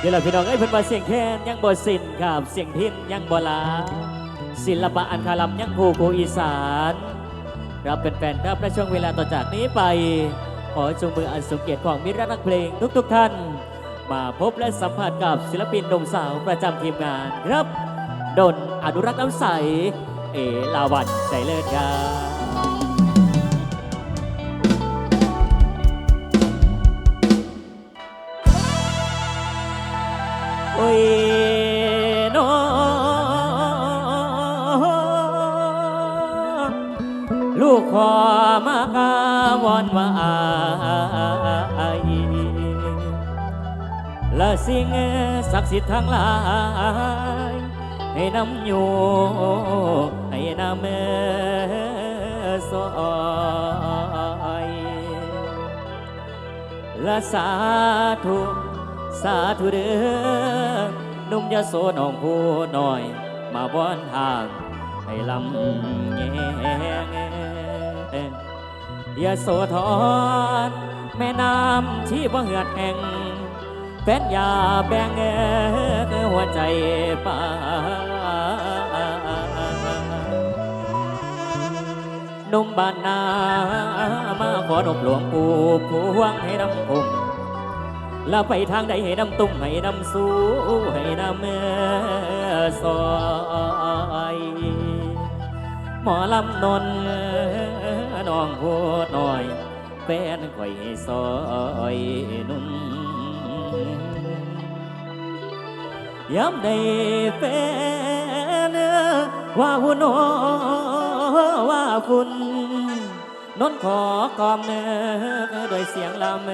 เดี๋ยวเราพี่น้องเอ้ยเพิ่นว่าเสียงแค้นยังบ่สิ้นครับ เสียงพินยังบ่ลาศิลปะอันคาลัมยังคู่กูอีสานรับเป็นแฟนครับในช่วงเวลาต่อจากนี้ไป ขอจงมืออันสมเกียรติของมิตรนักเพลงทุกๆท่าน มาพบและสัมผัสกับศิลปินหนุ่มสาวประจำทีมงานครับดนอนุรักษ์น้ำใส เอลาวันใจเลิศครับ ขอมากาวอนว่าอายและสิ่งศักดิ์สิทธิ์ทั้งหลาย ให้นำอยู่ให้นำสอยและสาธุสาธุเด้อนุ่มยาโสน้องผู้น้อย มาบอนทางให้ลำแง ยาโสธรแม่น้ำที่บ่เหือดแห่งแฟนยาแบ่งเอหัวใจป่าหนุ่มบ้านนามาขอนบหลวงปู่พวงให้นำคุมแล้วไปทางใดให้นำตุ้มให้นำสู้ให้นำเมื่อซอย หมอลำนน น้องโหดหน่อยแฟนข่อยซอยนุ่นย้ำได้แฟนว่าหุ่นว่าฝุ่นนนขอกอมเนื้อโดยเสียงลำเอ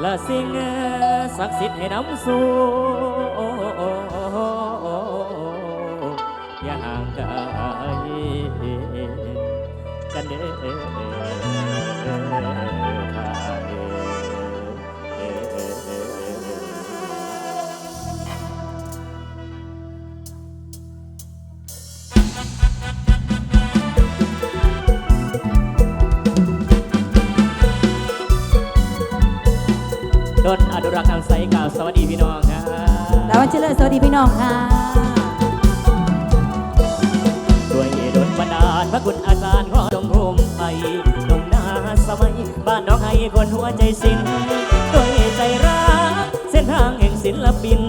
และสิ่งศักดิ์สิทธิ์ให้นำสู่ ดนอนุรักษ์นำใสกล่าวสวัสดีพี่น้องครับดาววันเจริญสวัสดีพี่น้องค่ะ ด้วยดนบันดาลพระคุณอาจารย์ขอดงภูมิไปหนุ่มนาสมัย บ้านน้องไห้คนหัวใจสิ้นด้วยใจรักเส้นทางแห่งศิลปิน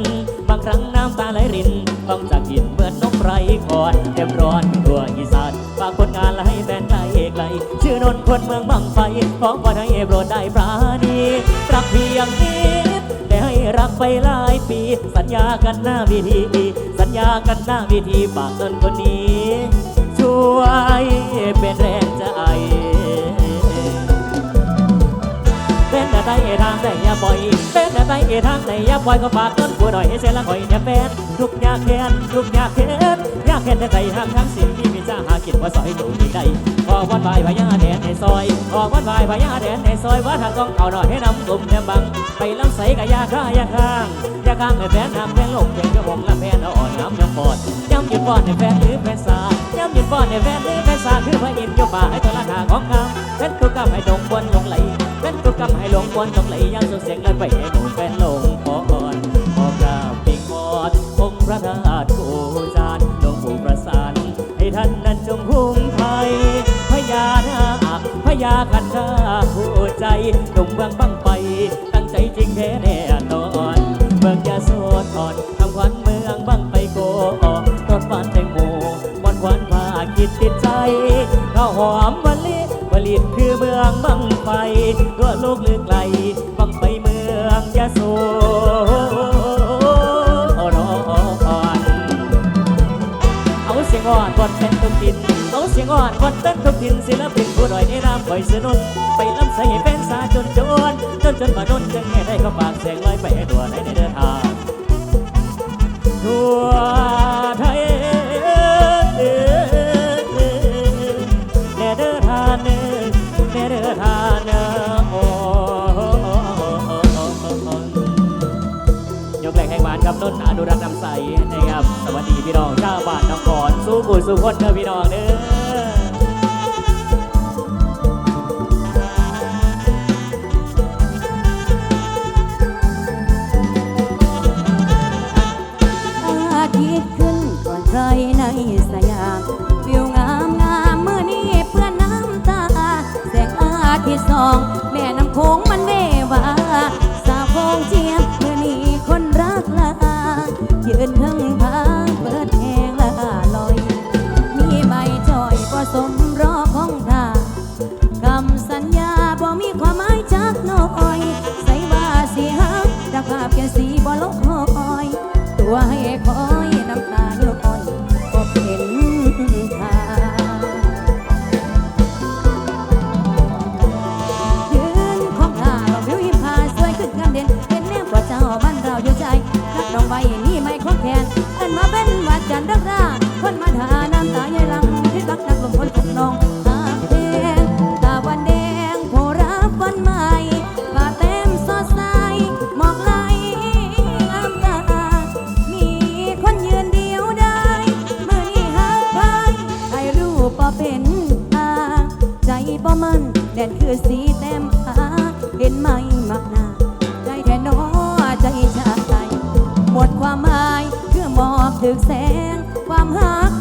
บางครั้งน้ำตาไหลริน ต้องจากหินเหมือนนกไรคอนเต็มร้อนทั่วอีสานฝากผลงานและให้แฟนไกลไกล ชื่อนนท์คนเมืองบางไฟ ขอพรให้โปรดได้ปรา สักเพียงนิดแต่ให้รักไปหลายปี สัญญากันหน้าวิธี สัญญากันหน้าวิธีฝากตนคนนี้ ช่วยเป็นแรงใจ เป็นแต่ใดทางใดอย่าปล่อยเป็นแต่ใดทางใดอย่าปล่อยก็ฝากต้นกูหน่อยให้เสียละคอยเนี่ยเป็นทุกยากแค้นทุกยากแค้นยากแค้นแต่ใจห่างทั้งสิ่งที่มีจ้าหากินว่าซอยอยู่ที่ใดขอวันวายพญาแดนในซอยขอวันวายพญาแดนในซอยว่าทางกองเอาหน่อยให้นำกลุ่มแนมบังไปลำใสกับยาข้ายาข้างยาข้างให้แฟนน้ำแฟนลงเป็นกระบอกละแฟนเอาอ่อนน้ำยำปอดย้ำยุดป้อนให้แฟนหรือแฟนสาย้ำยุดป้อนให้แฟนหรือแฟนสาคือพระอินทร์ยกบ่าให้ตัวราคาของงามเป็นตุกกำให้ดงบนลงไหลเป็น ตุกกำให้หลงวนต้องไหลยังส่งเสียงกันไปให้หมู่แฟนลงพอนพอกราบปิงมอดองค์พระธาตุกูจานหลวงปู่ประสาน ให้ท่านนั้นจงคุ้มภัยพญานาคพญาคันธาผู้ใจหนุ่มเมืองบังไปตั้งใจจริงแท้แน่นอนเมืองยาโสธรทำขวัญเมืองบังไปโกรถบ้านแตงโมบอนควันพาคิดติดใจข้าวหอมมะลิผ ลิตคือเมืองบังไฟทั่วโลกลึกไกลบังไปเมืองยาโสธรเอาเสียงอ่อนบนเป็นทุกทินเอาเสียงอ่อนบนเป็นทุกทินศิลปินผู้ดอยในน้ำคอยสนุนไปลำใส่ให้เป็นสาจนจนจนจนมาดนจึงแห่ได้เข้าปากเสียงลอยไปให้ตัวในเดินทางทั่ว สู้บุญสู้คนเด้อพี่น้องเด้อ ไม่ไม่ของแขนเอินมาเป็นวัดจันทร์รักรา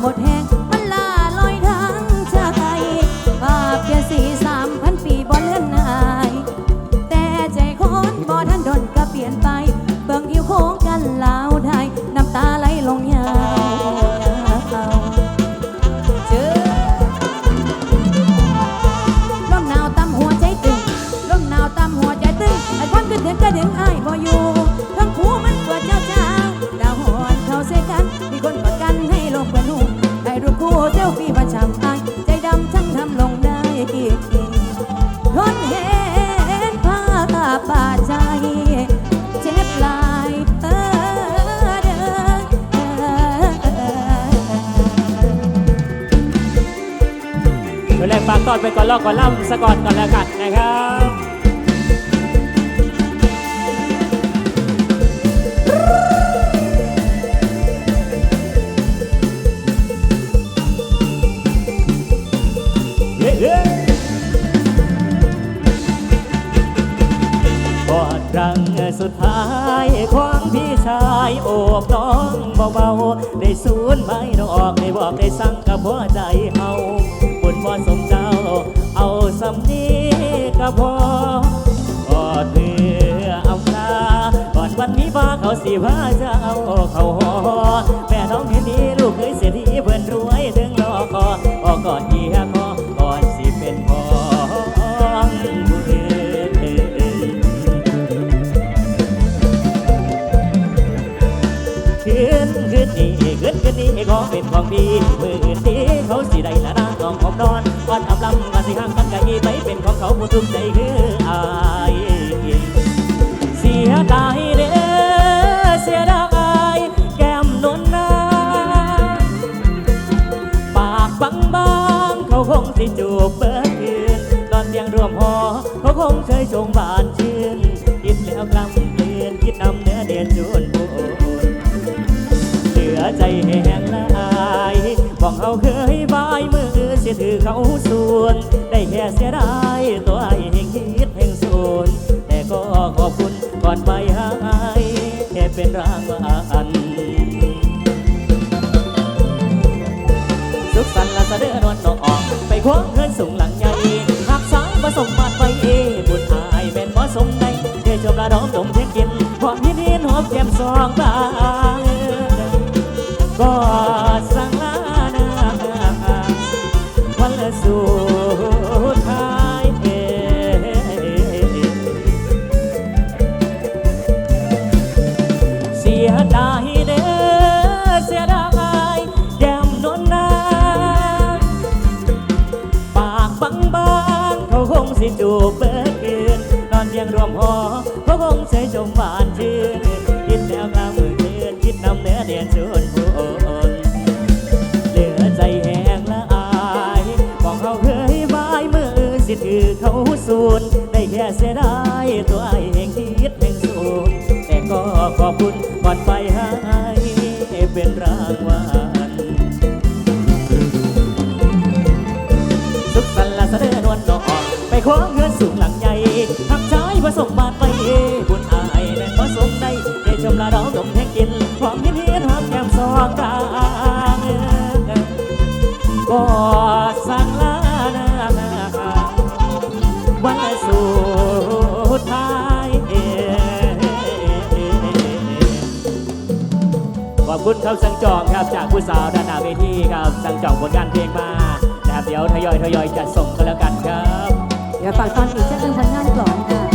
หักหมดแหง คนเห็นภาพบาดใจ เจ็บหลายเออเด้อเออเดี๋ยวแรกฝากตอนไปก่อนลอกก่อนล่ำสะก่อนก่อนแล้วกันนะครับ ครั้งสุดท้ายของพี่ชายโอบน้องเบาๆ ได้สูญไม่ดอกได้บอกได้สั่งกับหัวใจเฮาบุญบ่สมเจ้า เอาสำนี้ก็พอกอดเธอเอาคาก่อนวันนี้ฟ้าเขาสิพาเจ้าเขาหอแม่น้องเห็นดีลูกเคยเสียทีเพื่อนรวยถึงรอคอออกกอดเฮียค นขึ้นนี่ขอเป็นของดีมือดีเขาสิได้ละนางน้องผมนอนก่อนอับลำก็สิห่างกันก็อีไปเป็นของเขาผู้ทุกใจคืออายเสียดายเด้อเสียดายแก้มนวลนาปากบางบางๆเขาคงสิจูบเบิดคืนตอนเตียงรวมหอเขาคงเคยชงบานชื ใจแห้งละอายบอกเขาเคยบายมือเสียถือเขาส่วน ได้แค่เสียดายตัวไอ้แห่งคิดแห่งส่วนแต่ก็ขอบคุณก่อนไปหายแค่เป็นรางวัลสุขสันต์ละเสะดือนวันนออก ไปควงเงินสูงหลังใหญ่หักสายผสมมาดไปเอบุญอายเป็นบ่สมในเดชมละดองดมเพียงกินความยินดีหอมแก้มสองบา วันสุดท้ายเสียดายเด้อเสียดายแก้มนวลนาปากบางบางๆเขาคงสิจูบเบิดคืนนอนเพียงรวมหอเขาคงใช้ชมหวานชื่นคิดแล้วกลางมือเดือนคิดนำเนื้อเดียนชว เขาสูนได้แค่เสียดายตัวไอ้แห่งคิดแห่งสูนแต่ก็ขอบคุณก่อนไปให้เป็นรางวัลสุขสันต์ละเสด็จนวลนองไปขอเงินสูงหลังใหญ่ทำชายผสมบาทไปบุญอายแม่นผสมได้ได้ชมละดอกดมแห่งกินความยินดีหอมแก้มสองกลางก็ คุณครับสังจองครับจากผู้สาวด้านหน้าเวทีครับสังจองผลงานเพลงมานะครับเดี๋ยวทยอยทยอยจัดส่งกันแล้วกันครับ เดี๋ยวฝากตอนอีกจะเป็นผลงานก่อนค่ะ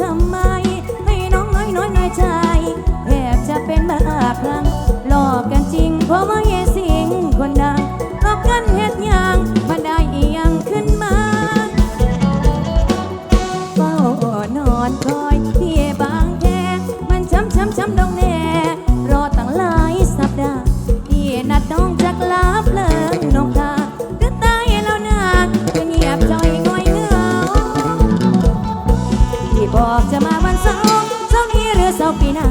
ทำไม ให้น้องน้อยน้อยน้อยใจแทบจะเป็นบ้าคลั่งาวันเสาร์เสาร์นี้หรือสาร์ปีหน้า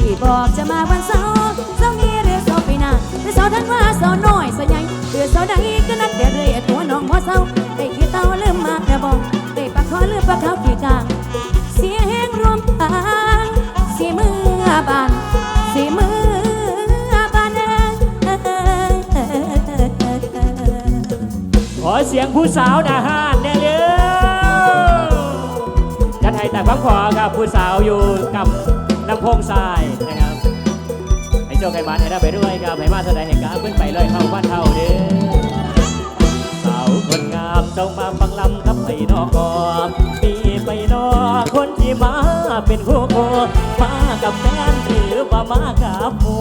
ที่บอกจะมาวันเสาร์สาร์นี้หรือสาร์ปีหน้าหรือสาร์ทั้งว่าสาร์น้อยสาร์ใหญ่หรือสาร์ใดก็นัดเดี๋ยวเรือยตัวน้องหัวเสาร์ได้ขี้เต้าลืมมากระบอกได้ปากคอลืมปากเขาขี้กลางเสียแห้งรวมทางเสียมือบานเสียมือบานเอ้ยขอเสียงผู้สาวหนาห้านแน่ พักขอครับผู้สาวอยู่กับลำโพงทรายนะครับให้โชคให้มันให้ได้ไปด้วยครับให้มาแสดงเหตุการณ์ขึ้นไปเลยเข้าบ้านเท่าเด้อสาวคนงามจงมาฟังลำกับไห้นอกอมมีไปนอคนที่มาเป็นคู่มากับแฟนหรือว่ามากับหมู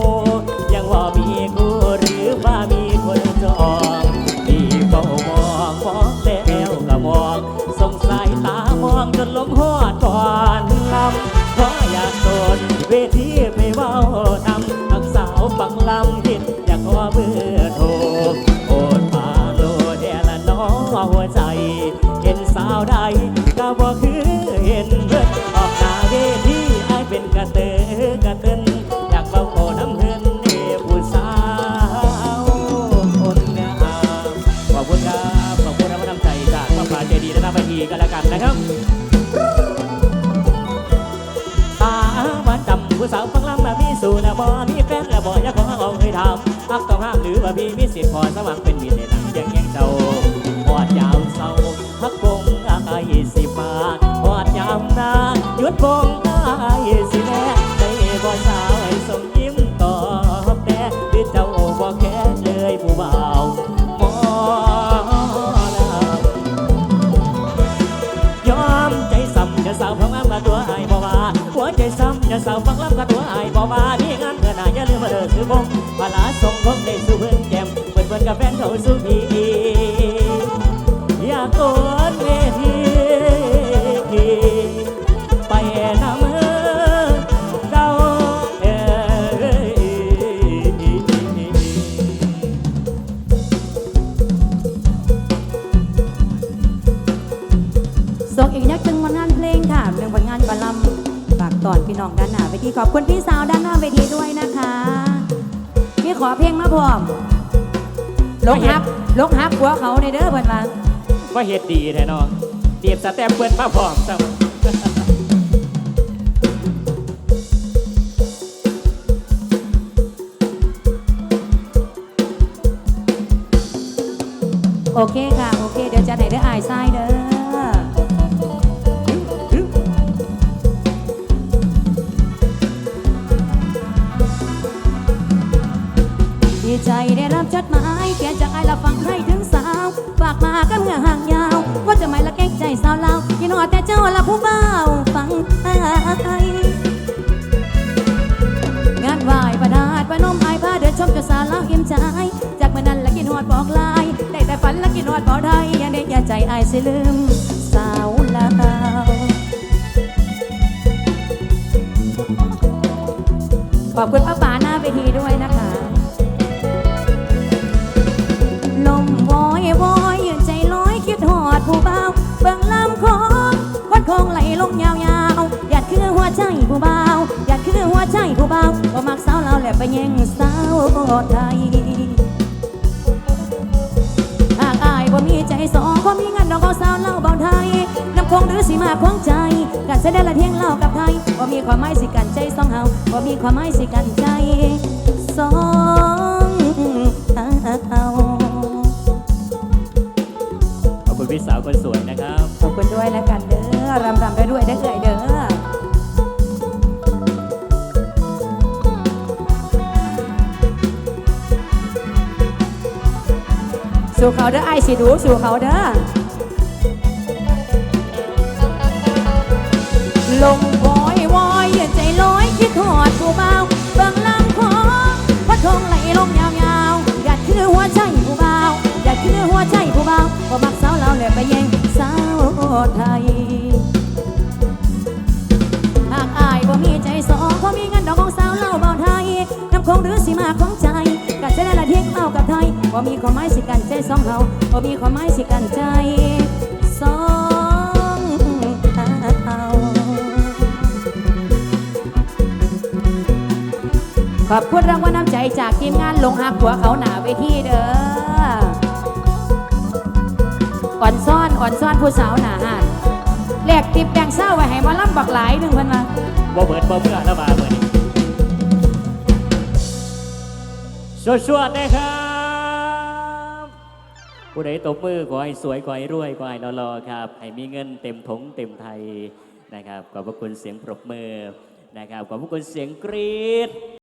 ยังว่ามีคู่หรือว่ามีคนจองที่เฝ้ามองมองแล้วก็มองสงสายตามองจนลมหอด ก่อนลำเพราะอยากโดนเวทีไปเว้านำนักสาวฟังลำ หักต้องห้ามหรือว่าพี่มีสิทธิ์พอสว่างเป็นมีในนังยังยังเจ้าพอดยาวเศร้าพักคงอายสิมาพอดยามนานยุดคงอายสิบ ซ้ำจะสาวฟังลำกันตัวไอ้ายบ่มามีงานเกินหน้าอย่าลืมมาเด้อซื้อบงปลาส่งพงได้สู่เพื่อนแก้มเปิดเพื่อนกับแฟนเขาสู่พี่อยากโอ ลกฮับลกฮับหัวเขาในเด้อเพิ่นว่าว่าเฮ็ดดีแท้เนาะเตียบสแตมเปิ้นมาพร้อมซ้ำโอเคค่ะโอเคเดี๋ยวจะ ประดาดประนมไอาเดินชมเจ้าสาวเล่าอิมใจ จากเมื่อนั้นละกินหอดบอกลาย ได้แต่ฝันและกินนอดบ่ได้อย่าได้อย่าใจอายสิลืม สาวลาวขอบคุณป้าป๋าหน้าเวทีด้วยนะคะลมวอยวอยยืนใจลอยคิดหอดผู้เบาเบิ่งลำของคนคงไหลลงยาวๆอยากคือหัวใจผู้เบาอยา หัวใจผู้เบาบ่มักสาวเราแหละไปแย่งสาวไทยหากอายบ่มีใจสองบ่มีเงินดอกเอาสาวเล่าเบาไทยน้ำคงหรือสีมาควงใจกันแสดงละเที่ยงเล่ากับไทยบ่มีความหมายสิกันใจสองเฮาบ่มีความหมายสิกันใจสองเฮาขอบคุณพี่สาวคนสวยนะครับขอบคุณด้วยแล้วกันเด้อรำรำไปด้วยเด้อเอ่ยเด้อ สู่เขาเด้อไอสิดูสู่เขาเด้อลมวอยวอยยืนใจลอยคิดทอดผู้เบาเบิ่งลำของพัดทงไหลลงยาวๆอยากคือหัวใจผู้เบาอยากคือหัวใจผู้เบาบ่มักสาวเราเลยไปแย่งสาวไทยหากอายบ่มีใจสองบ่มีเงินดอกของสาวเล่าเบาไทยน้ำคงหรือสีมาของใจ กันจะได้ละเที่ยงเล่ากับไทยบ่มีความหมายสิกันใจสองเฮาบ่มีความหมายสิกันใจสองเฮาขอบคุณรางวัลน้ำใจจากทีมงานลงหักหัวเขาหนาเวทีเด้ออ่อนซ่อนอ่อนซ่อนผู้สาวหนาหันแลกติบแบ่งเศร้าไว้ให้มาล่ำบักหลายหนึ่งเพันมาบ่เบิดบ่เมื่อแล้วมาเชวดๆนะครับผู้ใดตบมือขอให้สวยขอให้รวยขอให้รอๆครับให้มีเงินเต็มถงเต็มไทยนะครับขอบพระคุณเสียงปรบมือนะครับขอบพระคุณเสียงกรี๊ด